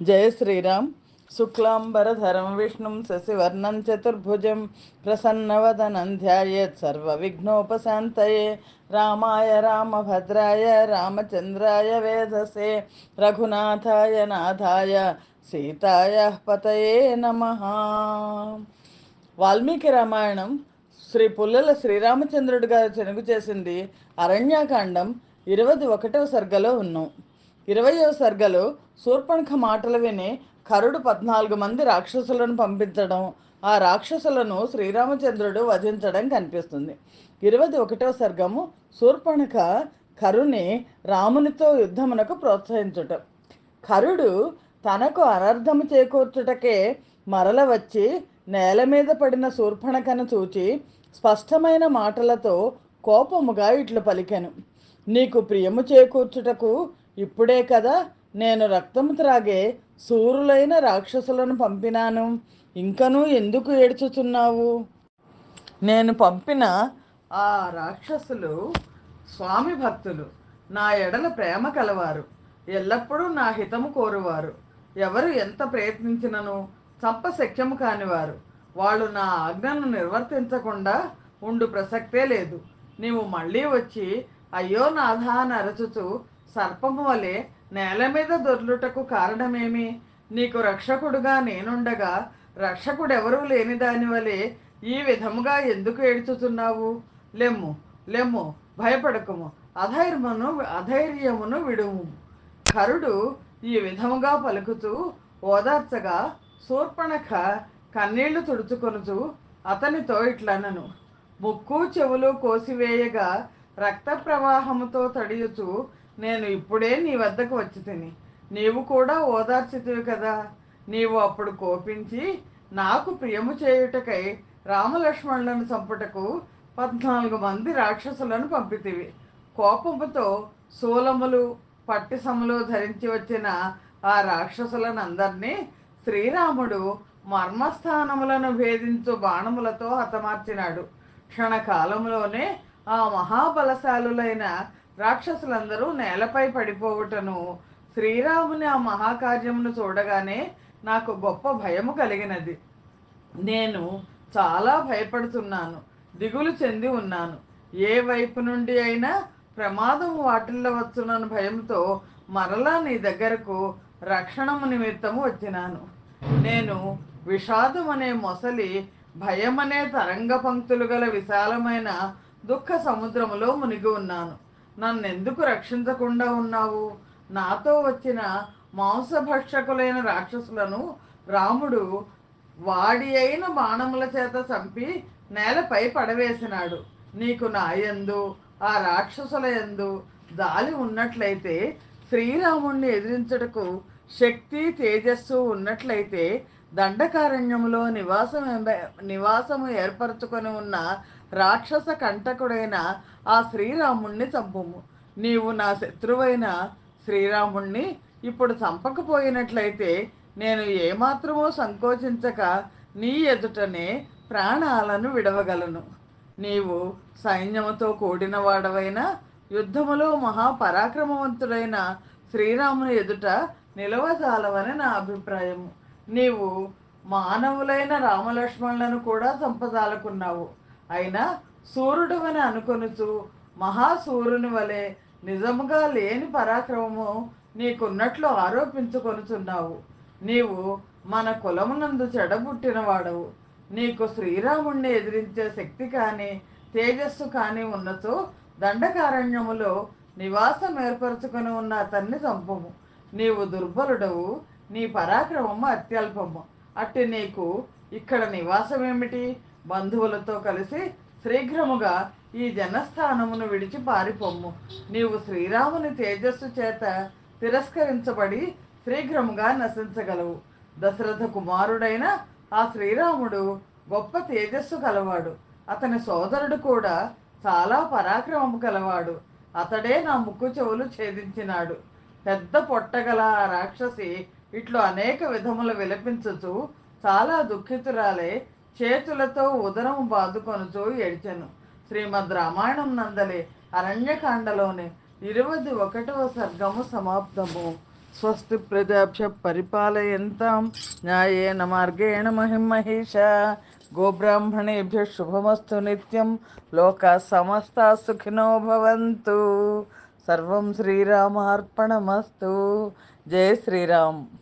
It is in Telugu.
జయ శ్రీరామ్. శుక్లాంబరధరం విష్ణుం శశివర్ణం చతుర్భుజం ప్రసన్నవదనం ధ్యాయేత్ సర్వవిఘ్నోపశాంతయే. రామాయ రామభద్రాయ రామచంద్రాయ వేధసే రఘునాథాయ నాథాయ సీతాయ పతయే నమ. వాల్మీకి రామాయణం శ్రీ పుల్లల శ్రీరామచంద్రుడు గారు చెనుగు చేసింది అరణ్యకాండం ఇరవై ఒకటవ సర్గలో ఉన్నాం. ఇరవయో సర్గలో శూర్పణఖ మాటలు విని కరుడు పద్నాలుగు మంది రాక్షసులను పంపించడం ఆ రాక్షసులను శ్రీరామచంద్రుడు వధించడం కనిపిస్తుంది. ఇరవై ఒకటో సర్గము శూర్పణఖ కరుని రామునితో యుద్ధమునకు ప్రోత్సహించుట. కరుడు తనకు అనర్థము చేకూర్చుటకే మరల వచ్చి నేల మీద పడిన శూర్పణఖను చూచి స్పష్టమైన మాటలతో కోపముగా ఇట్లు పలికెను. నీకు ప్రియము చేకూర్చుటకు ఇప్పుడే కదా నేను రక్తము త్రాగే సూరులైన రాక్షసులను పంపినాను. ఇంకనూ ఎందుకు ఏడ్చుతున్నావు నేను పంపిన ఆ రాక్షసులు స్వామి భక్తులు. నా ఎడల ప్రేమ కలవారు. ఎల్లప్పుడూ నా హితము కోరువారు. ఎవరు ఎంత ప్రయత్నించినను చంప శక్యము కానివారు. వాళ్ళు నా ఆజ్ఞను నిర్వర్తించకుండా ఉండు ప్రసక్తే లేదు. నీవు మళ్ళీ వచ్చి అయ్యో నాథా అని అరచుచు సర్పము వలె నేల మీద దొర్లుటకు కారణమేమి? నీకు రక్షకుడుగా నేనుండగా రక్షకుడెవరూ లేని దాని వలె ఈ విధముగా ఎందుకు ఏడ్చుతున్నావు? లెమ్ము లెమ్ము భయపడకము అధైర్మను అధైర్యమును విడుము. కరుడు ఈ విధముగా పలుకుతూ ఓదార్చగా శూర్పణఖ కన్నీళ్ళు తుడుచుకొనుచు అతనితో ఇట్లనను. ముక్కు చెవులు కోసివేయగా రక్త ప్రవాహముతో తడియుచు నేను ఇప్పుడే నీ వద్దకు వచ్చి తిని. నీవు కూడా ఓదార్చితివి కదా. నీవు అప్పుడు కోపించి నాకు ప్రియము చేయుటకై రామలక్ష్మణులను చంపుటకు పద్నాలుగు మంది రాక్షసులను పంపితివి. కోపముతో శూలములు పట్టిసములు ధరించి వచ్చిన ఆ రాక్షసులనందరినీ శ్రీరాముడు మర్మస్థానములను భేదించు బాణములతో హతమార్చినాడు. క్షణకాలంలోనే ఆ మహాబలశాలులైన రాక్షసులందరూ నేలపై పడిపోవుటను శ్రీరాముని ఆ మహాకార్యమును చూడగానే నాకు గొప్ప భయము కలిగినది. నేను చాలా భయపడుతున్నాను దిగులు చెంది ఉన్నాను. ఏ వైపు నుండి అయినా ప్రమాదం వాటిల్లో వచ్చునని భయంతో మరలా నీ దగ్గరకు రక్షణము నిమిత్తము వచ్చినాను. నేను విషాదం అనే మొసలి భయమనే తరంగ పంక్తులు గల విశాలమైన దుఃఖ సముద్రములో మునిగి ఉన్నాను. నన్నెందుకు రక్షించకుండా ఉన్నావు? నాతో వచ్చిన మాంసభక్షకులైన రాక్షసులను రాముడు వాడి అయిన బాణముల చేత చంపి నేలపై పడవేసినాడు. నీకు నాయందు ఆ రాక్షసుల యందు దాలి ఉన్నట్లయితే శ్రీరాముణ్ణి ఎదిరించుటకు శక్తి తేజస్సు ఉన్నట్లయితే దండకారణ్యములో నివాసం నివాసము ఏర్పరచుకొని ఉన్న రాక్షస కంటకుడైన ఆ శ్రీరాముణ్ణి చంపుము. నీవు నా శత్రువైన శ్రీరాముణ్ణి ఇప్పుడు చంపకపోయినట్లయితే నేను ఏమాత్రమో సంకోచించక నీ ఎదుటనే ప్రాణాలను విడవగలను. నీవు సైన్యముతో కూడిన వాడవైన యుద్ధములో మహాపరాక్రమవంతుడైన శ్రీరాముని ఎదుట నిలవజాలవని నా అభిప్రాయము. నీవు మానవులైన రామలక్ష్మణులను కూడా చంపజాలకున్నావు. అయినా సూర్యుడవని అనుకొనుచు మహాసూర్యుని వలె నిజముగా లేని పరాక్రమము నీకున్నట్లు ఆరోపించుకొనుచున్నావు. నీవు మన కులమునందు చెడబుట్టినవాడవు. నీకు శ్రీరాముణ్ణి ఎదిరించే శక్తి కానీ తేజస్సు కానీ ఉన్నచో దండకారణ్యములో నివాసం ఏర్పరచుకొని ఉన్న అతన్ని చంపము. నీవు దుర్బలుడవు నీ పరాక్రమము అత్యల్పము. అట్టి నీకు ఇక్కడ నివాసం ఏమిటి బంధువులతో కలిసి శీఘ్రముగా ఈ జనస్థానమును విడిచి పారిపోమ్ము. నీవు శ్రీరాముని తేజస్సు చేత తిరస్కరించబడి శీఘ్రముగా నశించగలవు. దశరథ కుమారుడైన ఆ శ్రీరాముడు గొప్ప తేజస్సు కలవాడు అతని సోదరుడు కూడా చాలా పరాక్రమము కలవాడు అతడే నా ముక్కు చెవులు ఛేదించినాడు. పెద్ద పొట్టగల ఆ రాక్షసి ఇట్లు అనేక విధములు విలపించుచు చాలా దుఃఖితురాలే చేతులతో ఉదరం బాదుకొనుచు ఏడ్చెను. శ్రీమద్ రామాయణం నందలి అరణ్యకాండలోని ఇరవై ఒకటవ సర్గము సమాప్తము. స్వస్తి ప్రజాభ్య పరిపాలయంతాం. న్యాయేన మార్గేణ మహిం మహిష గోబ్రాహ్మణేభ్య శుభమస్తు నిత్యం. లోక సమస్త సుఖినో భవంతు. సర్వం శ్రీరామార్పణమస్తు. జయ శ్రీరామ్.